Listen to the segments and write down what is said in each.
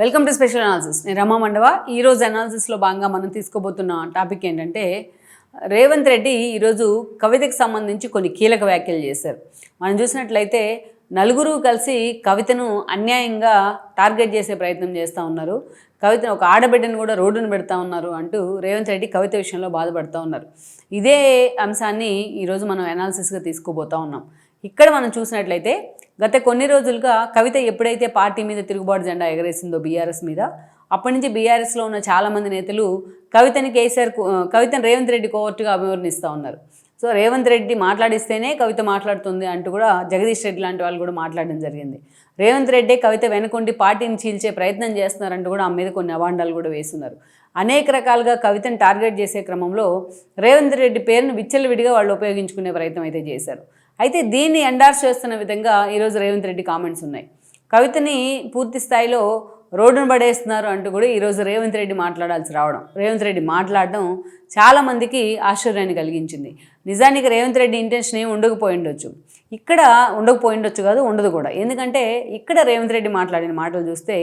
Welcome to special analysis నేను రమా మండవ. ఈరోజు అనాలిసిస్లో భాగంగా మనం తీసుకోబోతున్న టాపిక్ ఏంటంటే రేవంత్ రెడ్డి ఈరోజు కవితకు సంబంధించి కొన్ని కీలక వ్యాఖ్యలు చేశారు. మనం చూసినట్లయితే నలుగురు కలిసి కవితను అన్యాయంగా టార్గెట్ చేసే ప్రయత్నం చేస్తూ ఉన్నారు. కవితను ఒక ఆడబిడ్డను కూడా రోడ్డును పెడతా ఉన్నారు అంటూ రేవంత్ రెడ్డి కవిత విషయంలో బాధపడుతూ ఉన్నారు. ఇదే అంశాన్ని ఈరోజు మనం అనాలిసిస్గా తీసుకోబోతా ఉన్నాం. ఇక్కడ మనం చూసినట్లయితే గత కొన్ని రోజులుగా కవిత ఎప్పుడైతే పార్టీ మీద తిరుగుబాటు జెండా ఎగరేసిందో బీఆర్ఎస్ మీద అప్పటి నుంచి బీఆర్ఎస్లో ఉన్న చాలామంది నేతలు కవితని కేసీఆర్ కవితను కవితని రేవంత్ రెడ్డి కోర్టుగా అభివర్ణిస్తూ ఉన్నారు. సో రేవంత్ రెడ్డి మాట్లాడిస్తేనే కవిత మాట్లాడుతుంది అంటూ కూడా జగదీష్ రెడ్డి లాంటి వాళ్ళు కూడా మాట్లాడడం జరిగింది. రేవంత్ రెడ్డి కవిత వెనుకొండి పార్టీని చీల్చే ప్రయత్నం చేస్తున్నారంటూ కూడా ఆమె మీద కొన్ని అవాండాలు కూడా వేస్తున్నారు. అనేక రకాలుగా కవితను టార్గెట్ చేసే క్రమంలో రేవంత్ రెడ్డి పేరును విచ్చలవిడిగా వాళ్ళు ఉపయోగించుకునే ప్రయత్నం అయితే చేశారు. అయితే దీన్ని ఎండార్స్ చేస్తున్న విధంగా ఈరోజు రేవంత్ రెడ్డి కామెంట్స్ ఉన్నాయి. కవితని పూర్తి స్థాయిలో రోడ్డును పడేస్తున్నారు అంటూ కూడా ఈరోజు రేవంత్ రెడ్డి మాట్లాడాల్సి రావడం. రేవంత్ రెడ్డి మాట్లాడడం చాలామందికి ఆశ్చర్యాన్ని కలిగించింది. నిజానికి రేవంత్ రెడ్డి ఇంటెన్షన్ ఏమి ఉండకపోయి ఉండొచ్చు. ఇక్కడ ఉండకపోయి ఉండొచ్చు కాదు ఉండదు కూడా. ఎందుకంటే ఇక్కడ రేవంత్ రెడ్డి మాట్లాడిన మాటలు చూస్తే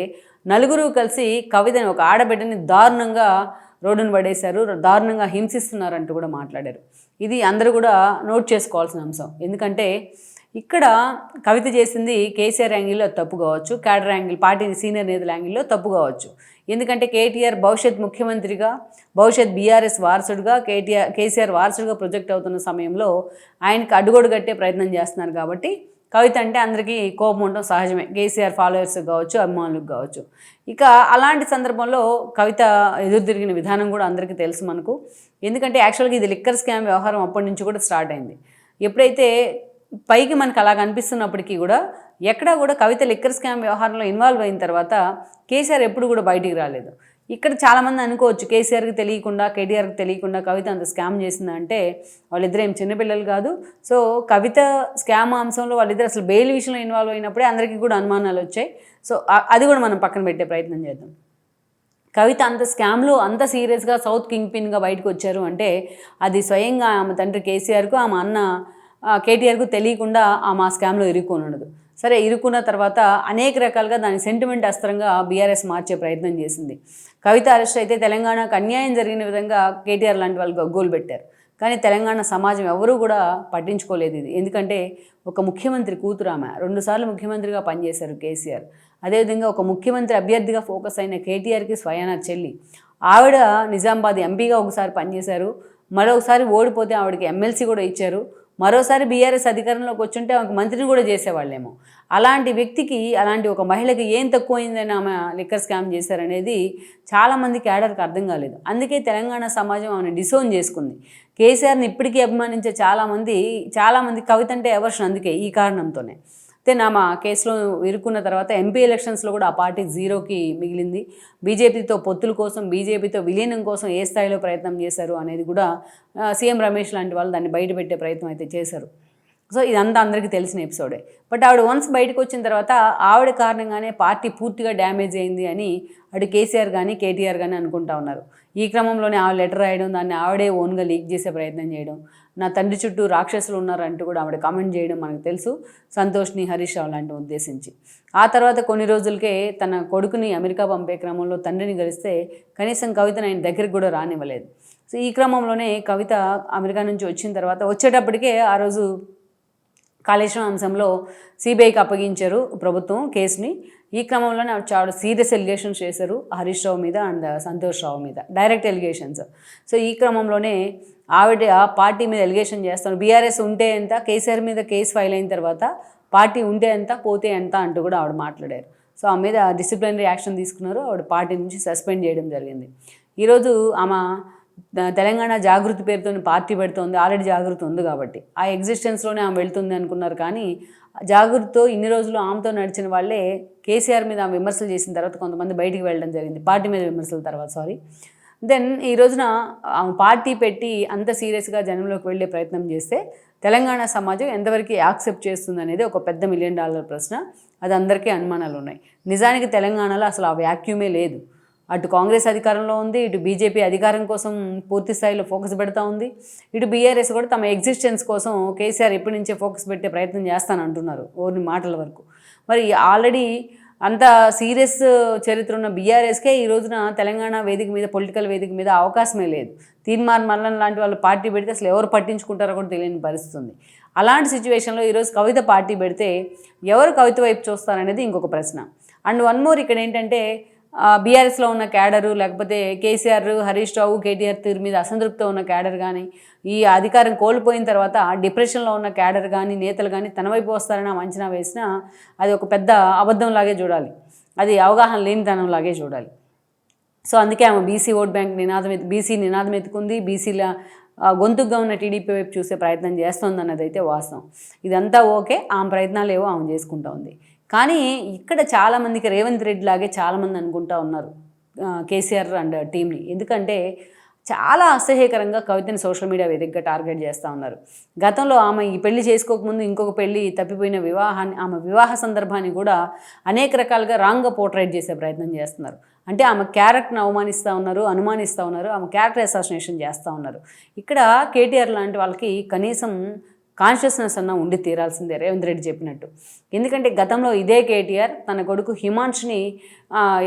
నలుగురు కలిసి కవితని ఒక ఆడబిడ్డని దారుణంగా రోడ్డును పడేశారు దారుణంగా హింసిస్తున్నారంటూ కూడా మాట్లాడారు. ఇది అందరూ కూడా నోట్ చేసుకోవాల్సిన అంశం. ఎందుకంటే ఇక్కడ కవిత చేసింది కేసీఆర్ యాంగిల్లో తప్పు కావచ్చు క్యాడర్ యాంగిల్ పార్టీ సీనియర్ నేతల యాంగిల్లో తప్పు కావచ్చు. ఎందుకంటే కేటీఆర్ భవిష్యత్ ముఖ్యమంత్రిగా భవిష్యత్ బీఆర్ఎస్ వారసుడుగా కేటీఆర్ కేసీఆర్ వారసుడుగా ప్రొజెక్ట్ అవుతున్న సమయంలో ఆయనకి అడ్డుగోడు కట్టే ప్రయత్నం చేస్తున్నారు కాబట్టి కవిత అంటే అందరికీ కోపం ఉండడం సహజమే. కేసీఆర్ ఫాలోవర్స్ కావచ్చు అభిమానులకు కావచ్చు. ఇక అలాంటి సందర్భంలో కవిత ఎదురు తిరిగిన విధానం కూడా అందరికీ తెలుసు మనకు. ఎందుకంటే యాక్చువల్గా ఇది లిక్కర్ స్కామ్ వ్యవహారం అప్పటి నుంచి కూడా స్టార్ట్ అయింది. ఎప్పుడైతే పైకి మనకు అలా కనిపిస్తున్నప్పటికీ కూడా ఎక్కడా కూడా కవిత లిక్కర్ స్కామ్ వ్యవహారంలో ఇన్వాల్వ్ అయిన తర్వాత కేసీఆర్ ఎప్పుడు కూడా బయటికి రాలేదు. ఇక్కడ చాలామంది అనుకోవచ్చు కేసీఆర్కి తెలియకుండా కేటీఆర్కి తెలియకుండా కవిత అంత స్కామ్ చేసిందంటే వాళ్ళిద్దరు ఏం చిన్నపిల్లలు కాదు. సో కవిత స్కామ్ అంశంలో వాళ్ళిద్దరు అసలు బెయిల్ విషయంలో ఇన్వాల్వ్ అయినప్పుడే అందరికీ కూడా అనుమానాలు వచ్చాయి. సో అది కూడా మనం పక్కన పెట్టే ప్రయత్నం చేద్దాం. కవిత అంత స్కామ్లో అంత సీరియస్గా సౌత్ కింగ్ పిన్గా బయటకు వచ్చారు అంటే అది స్వయంగా ఆమె తండ్రి కేసీఆర్కు ఆమె అన్న కేటీఆర్కు తెలియకుండా ఆమె ఆ స్కామ్లో ఇరుక్కొని ఉండదు. సరే ఇరుక్కున్న తర్వాత అనేక రకాలుగా దాని సెంటిమెంట్ అస్త్రంగా బీఆర్ఎస్ మార్చే ప్రయత్నం చేసింది. కవిత అరెస్ట్ అయితే తెలంగాణకు అన్యాయం జరిగిన విధంగా కేటీఆర్ లాంటి వాళ్ళు గగ్గోలు పెట్టారు. కానీ తెలంగాణ సమాజం ఎవరూ కూడా పట్టించుకోలేదు ఇది. ఎందుకంటే ఒక ముఖ్యమంత్రి కూతురు ఆమె రెండుసార్లు ముఖ్యమంత్రిగా పనిచేశారు కేసీఆర్. అదేవిధంగా ఒక ముఖ్యమంత్రి అభ్యర్థిగా ఫోకస్ అయిన కేటీఆర్కి స్వయాన చెల్లి. ఆవిడ నిజామాబాద్ ఎంపీగా ఒకసారి పనిచేశారు. మరొకసారి ఓడిపోతే ఆవిడకి ఎమ్మెల్సీ కూడా ఇచ్చారు. మరోసారి బీఆర్ఎస్ అధికారంలోకి వచ్చుంటే ఆమెకు మంత్రిని కూడా చేసేవాళ్ళేమో. అలాంటి వ్యక్తికి అలాంటి ఒక మహిళకి ఏం తక్కువైందని ఆమె లిక్కర్ స్కామ్ చేశారనేది చాలామంది క్యాడర్కి అర్థం కాలేదు. అందుకే తెలంగాణ సమాజం ఆమెను డిసోన్ చేసుకుంది. కేసీఆర్ని ఇప్పటికీ అభిమానించే చాలామంది చాలామంది కవిత అంటే ఎవర్షన్ అందుకే ఈ కారణంతోనే. అయితే ఆమె కేసులో ఇరుక్కున్న తర్వాత ఎంపీ ఎలక్షన్స్లో కూడా ఆ పార్టీ జీరోకి మిగిలింది. బీజేపీతో పొత్తుల కోసం బీజేపీతో విలీనం కోసం ఏ స్థాయిలో ప్రయత్నం చేశారు అనేది కూడా సీఎం రమేష్ లాంటి వాళ్ళు దాన్ని బయటపెట్టే ప్రయత్నం అయితే చేశారు. సో ఇదంతా అందరికీ తెలిసిన ఎపిసోడే. బట్ ఆవిడ వన్స్ బయటకు వచ్చిన తర్వాత ఆవిడ కారణంగానే పార్టీ పూర్తిగా డ్యామేజ్ అయింది అని అటు కేసీఆర్ కానీ కేటీఆర్ కానీ అనుకుంటా ఉన్నారు. ఈ క్రమంలోనే ఆవిడ లెటర్ రాయడం దాన్ని ఆవిడే ఓన్గా లీక్ చేసే ప్రయత్నం చేయడం నా తండ్రి చుట్టూ రాక్షసులు ఉన్నారంటూ కూడా ఆవిడ కామెంట్ చేయడం మనకు తెలుసు. సంతోష్ని హరీష్ రావు లాంటి ఉద్దేశించి. ఆ తర్వాత కొన్ని రోజులకే తన కొడుకుని అమెరికా పంపే క్రమంలో తండ్రిని కలిస్తే కనీసం కవితను ఆయన దగ్గరికి కూడా రానివ్వలేదు. సో ఈ క్రమంలోనే కవిత అమెరికా నుంచి వచ్చిన తర్వాత వచ్చేటప్పటికే ఆ రోజు కాళేశ్వరం అంశంలో సిబిఐకి అప్పగించారు ప్రభుత్వం కేసుని. ఈ క్రమంలోనే ఆవిడ చాలా సీరియస్ ఎలిగేషన్స్ చేశారు హరీష్ రావు మీద అండ్ సంతోష్ రావు మీద డైరెక్ట్ ఎలిగేషన్స్ సో ఈ క్రమంలోనే ఆవిడ పార్టీ మీద ఎలిగేషన్ చేస్తాను. బీఆర్ఎస్ ఉంటే ఎంత కేసీఆర్ మీద కేసు ఫైల్ అయిన తర్వాత పార్టీ ఉంటే ఎంత పోతే ఎంత అంటూ కూడా ఆవిడ మాట్లాడారు. సో ఆమె మీద డిసిప్లినరీ యాక్షన్ తీసుకున్నారు. ఆవిడ పార్టీ నుంచి సస్పెండ్ చేయడం జరిగింది. ఈరోజు ఆమె తెలంగాణ జాగృతి పేరుతో పార్టీ పెడుతోంది ఆల్రెడీ జాగృతి ఉంది కాబట్టి. ఆ ఎగ్జిస్టెన్స్లోనే ఆమె వెళ్తుంది అనుకున్నారు కానీ జాగృతితో ఇన్ని రోజులు ఆమెతో నడిచిన వాళ్ళే కేసీఆర్ మీద ఆమె విమర్శలు చేసిన తర్వాత కొంతమంది బయటికి వెళ్ళడం జరిగింది పార్టీ మీద విమర్శల తర్వాత సారీ దెన్ ఈ రోజున ఆమె పార్టీ పెట్టి అంత సీరియస్గా జనంలోకి వెళ్ళే ప్రయత్నం చేస్తే తెలంగాణ సమాజం ఎంతవరకు యాక్సెప్ట్ చేస్తుంది అనేది ఒక పెద్ద మిలియన్ డాలర్ ప్రశ్న. అది అందరికీ అనుమానాలు ఉన్నాయి. నిజానికి తెలంగాణలో అసలు ఆ వ్యాక్యూమే లేదు. అటు కాంగ్రెస్ అధికారంలో ఉంది ఇటు బీజేపీ అధికారం కోసం పూర్తి స్థాయిలో ఫోకస్ పెడతా ఉంది. ఇటు బీఆర్ఎస్ కూడా తమ ఎగ్జిస్టెన్స్ కోసం కేసీఆర్ ఎప్పటి నుంచే ఫోకస్ పెట్టే ప్రయత్నం చేస్తానంటున్నారు ఓర్ని మాటల వరకు. మరి ఆల్రెడీ అంత సీరియస్ చరిత్ర ఉన్న బీఆర్ఎస్కే ఈ రోజున తెలంగాణ వేదిక మీద పొలిటికల్ వేదిక మీద అవకాశమే లేదు. తీర్మాన్ మల్లన్ లాంటి వాళ్ళు పార్టీ పెడితే అసలు ఎవరు పట్టించుకుంటారో కూడా తెలియని పరిస్థితి ఉంది అలాంటి సిచ్యువేషన్లో ఈరోజు కవిత పార్టీ పెడితే ఎవరు కవిత వైపు చూస్తారనేది ఇంకొక ప్రశ్న. అండ్ వన్ మోర్ ఇక్కడ ఏంటంటే బీఆర్ఎస్లో ఉన్న క్యాడరు లేకపోతే కేసీఆర్ హరీష్ రావు కేటీఆర్ తీరు మీద అసంతృప్తితో ఉన్న క్యాడర్ కానీ ఈ అధికారం కోల్పోయిన తర్వాత డిప్రెషన్లో ఉన్న క్యాడర్ కానీ నేతలు కానీ తన వైపు వస్తారని అంచనా వేసినా అది ఒక పెద్ద అబద్ధంలాగే చూడాలి. అది అవగాహన లేనితనంలాగే చూడాలి. సో అందుకే ఆమె బీసీ ఓట్ బ్యాంక్ నినాదం ఎత్తు బీసీ నినాదం ఎత్తుకుంది. బీసీల గొంతుగా ఉన్న టీడీపీ వైపు చూసే ప్రయత్నం చేస్తుంది అన్నది అయితే వాస్తవం. ఇదంతా ఓకే ఆమె ప్రయత్నాలు ఏవో ఆమె చేసుకుంటా ఉంది. కానీ ఇక్కడ చాలామందికి రేవంత్ రెడ్డి లాగే చాలామంది అనుకుంటా ఉన్నారు కేసీఆర్ అండ్ టీంని ఎందుకంటే చాలా అసహ్యకరంగా కవితని సోషల్ మీడియా వేదికగా టార్గెట్ చేస్తూ ఉన్నారు. గతంలో ఆమె ఈ పెళ్ళి చేసుకోకముందు ఇంకొక పెళ్ళి తప్పిపోయిన వివాహాన్ని ఆమె వివాహ సందర్భాన్ని కూడా అనేక రకాలుగా రాంగ్గా పోర్ట్రేట్ చేసే ప్రయత్నం చేస్తున్నారు. అంటే ఆమె క్యారెక్టర్ని అవమానిస్తూ ఉన్నారు అనుమానిస్తూ ఉన్నారు ఆమె క్యారెక్టర్ అసాసినేషన్ చేస్తూ ఉన్నారు. ఇక్కడ కేటీఆర్ లాంటి వాళ్ళకి కనీసం కాన్షియస్నెస్ అన్న ఉండి తీరాల్సిందే. రేవంత్ రెడ్డి చెప్పినట్టు. ఎందుకంటే గతంలో ఇదే కేటీఆర్ తన కొడుకు హిమాన్ష్ని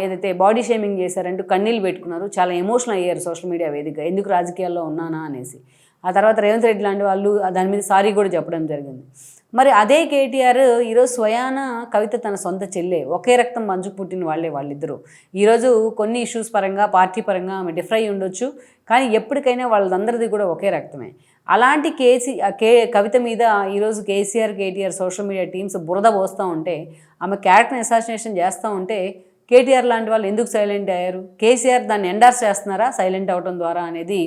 ఏదైతే బాడీ షేమింగ్ చేశారంటూ కన్నీళ్ళు పెట్టుకున్నారు. చాలా ఎమోషనల్ అయ్యారు సోషల్ మీడియా వేదిక. ఎందుకు రాజకీయాల్లో ఉన్నానా అనేసి. ఆ తర్వాత రేవంత్ రెడ్డి లాంటి వాళ్ళు దాని మీద సారీ కూడా చెప్పడం జరిగింది. మరి అదే కేటీఆర్ ఈరోజు స్వయాన కవిత తన సొంత చెల్లె. ఒకే రక్తం మంచు పుట్టిన వాళ్ళే వాళ్ళిద్దరూ. ఈరోజు కొన్ని ఇష్యూస్ పరంగా పార్టీ పరంగా ఆమె డిఫర్ అయి ఉండొచ్చు. కానీ ఎప్పటికైనా వాళ్ళందరిది కూడా ఒకే రక్తమే. అలాంటి కేసీ కే కవిత మీద ఈరోజు KCR KTR social media teams బురద పోస్తూ ఉంటే ఆమె క్యారెక్టర్ అసాసినేషన్ చేస్తూ ఉంటే కేటీఆర్ లాంటి వాళ్ళు ఎందుకు సైలెంట్ అయ్యారు? కేసీఆర్ దాన్ని ఎండార్స్ చేస్తున్నారా? సైలెంట్ అవడం ద్వారా అనేది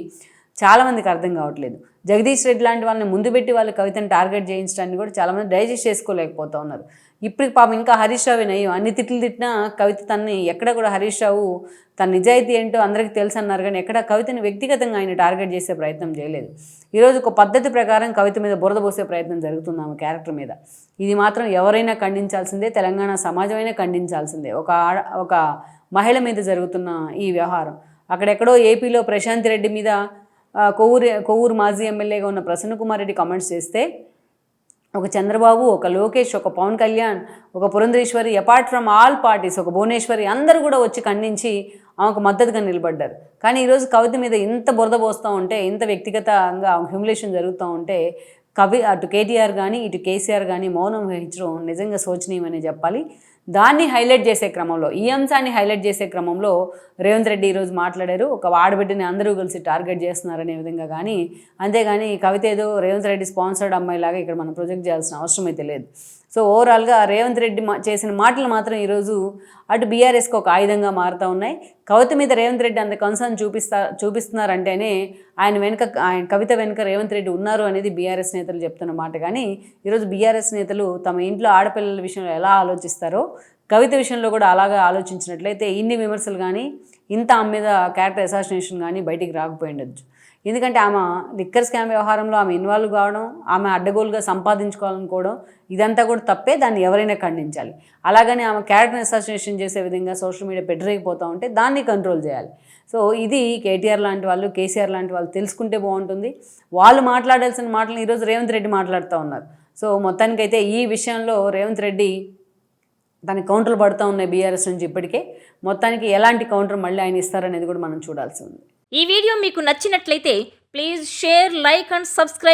చాలామందికి అర్థం కావట్లేదు. జగదీష్ రెడ్డి లాంటి వాళ్ళని ముందు పెట్టి వాళ్ళు కవితను టార్గెట్ చేయించడానికి కూడా చాలామంది డైజెస్ట్ చేసుకోలేకపోతూ ఉన్నారు. ఇప్పుడు పాపం ఇంకా హరీష్ రావు నయ్యం అన్ని తిట్లు తిట్టినా కవిత తన్ని ఎక్కడ కూడా హరీష్ రావు తన నిజాయితీ ఏంటో అందరికీ తెలుసు అన్నారు కానీ ఎక్కడ కవితని వ్యక్తిగతంగా ఆయన టార్గెట్ చేసే ప్రయత్నం చేయలేదు. ఈరోజు ఒక పద్ధతి ప్రకారం కవిత మీద బురద పోసే ప్రయత్నం జరుగుతుంది ఆమె క్యారెక్టర్ మీద. ఇది మాత్రం ఎవరైనా ఖండించాల్సిందే తెలంగాణ సమాజమైనా ఖండించాల్సిందే. ఒక ఆడ- ఒక మహిళ మీద జరుగుతున్న ఈ వ్యవహారం. అక్కడెక్కడో ఏపీలో ప్రశాంత్ రెడ్డి మీద కొవ్వూరు కొవ్వూరు మాజీ ఎమ్మెల్యేగా ఉన్న ప్రసన్న కుమార్ రెడ్డి కామెంట్స్ చేస్తే ఒక చంద్రబాబు ఒక లోకేష్ ఒక పవన్ కళ్యాణ్ ఒక Purandeswari apart from all parties ఒక భువనేశ్వరి అందరూ కూడా వచ్చి ఖండించి ఆమెకు మద్దతుగా నిలబడ్డారు. కానీ ఈరోజు కవిత మీద ఇంత బురద పోస్తూ ఉంటే ఇంత వ్యక్తిగతంగా హ్యూమిలేషన్ జరుగుతూ ఉంటే కవి అటు కేటీఆర్ కానీ ఇటు కేసీఆర్ కానీ మౌనం వహించడం నిజంగా శోచనీయమని చెప్పాలి. దాన్ని హైలైట్ చేసే క్రమంలో ఈ అంశాన్ని హైలైట్ చేసే క్రమంలో రేవంత్ రెడ్డి ఈరోజు మాట్లాడారు. ఒక ఆడబిడ్డని అందరూ కలిసి టార్గెట్ చేస్తున్నారనే విధంగా కానీ అంతేగాని కవిత ఏదో రేవంత్ రెడ్డి స్పాన్సర్డ్ అమ్మాయిలాగా ఇక్కడ మనం ప్రొజెక్ట్ చేయాల్సిన అవసరం అయితే లేదు. సో ఓవరాల్గా రేవంత్ రెడ్డి మా చేసిన మాటలు మాత్రం ఈరోజు అటు బీఆర్ఎస్కి ఒక ఆయుధంగా మారుతూ ఉన్నాయి. కవిత మీద రేవంత్ రెడ్డి అంత కన్సర్న్ చూపిస్తా చూపిస్తున్నారంటేనే ఆయన వెనుక ఆయన కవిత వెనుక రేవంత్ రెడ్డి ఉన్నారు అనేది బీఆర్ఎస్ నేతలు చెప్తున్న మాట. కానీ ఈరోజు బీఆర్ఎస్ నేతలు తమ ఇంట్లో ఆడపిల్లల విషయంలో ఎలా ఆలోచిస్తారో కవిత విషయంలో కూడా అలాగా ఆలోచించినట్లయితే ఇన్ని విమర్శలు కానీ ఇంత ఆమె మీద క్యారెక్టర్ అసాసినేషన్ కానీ బయటికి రాకపోయి ఉండొచ్చు ఎందుకంటే ఆమె లిక్కర్ స్కామ్ వ్యవహారంలో ఆమె ఇన్వాల్వ్ కావడం ఆమె అడ్డగోలుగా సంపాదించుకోవాలనుకోవడం ఇదంతా కూడా తప్పే దాన్ని ఎవరైనా ఖండించాలి. అలాగని ఆమె క్యారెక్టర్ అసాసినేషన్ చేసే విధంగా సోషల్ మీడియా పెట్టరేగిపోతూ ఉంటే దాన్ని కంట్రోల్ చేయాలి. సో ఇది కేటీఆర్ లాంటి వాళ్ళు కేసీఆర్ లాంటి వాళ్ళు తెలుసుకుంటే బాగుంటుంది. వాళ్ళు మాట్లాడాల్సిన మాటలు ఈరోజు రేవంత్ రెడ్డి మాట్లాడుతూ ఉన్నారు. సో మొత్తానికైతే ఈ విషయంలో రేవంత్ రెడ్డి దాని కౌంటర్లు పడుతూ ఉన్నాయి బీఆర్ఎస్ నుంచి ఇప్పటికే. మొత్తానికి ఎలాంటి కౌంటర్ మళ్ళీ ఆయన ఇస్తారనేది కూడా మనం చూడాల్సి ఉంది. ఈ వీడియో మీకు నచ్చినట్లయితే please share like and subscribe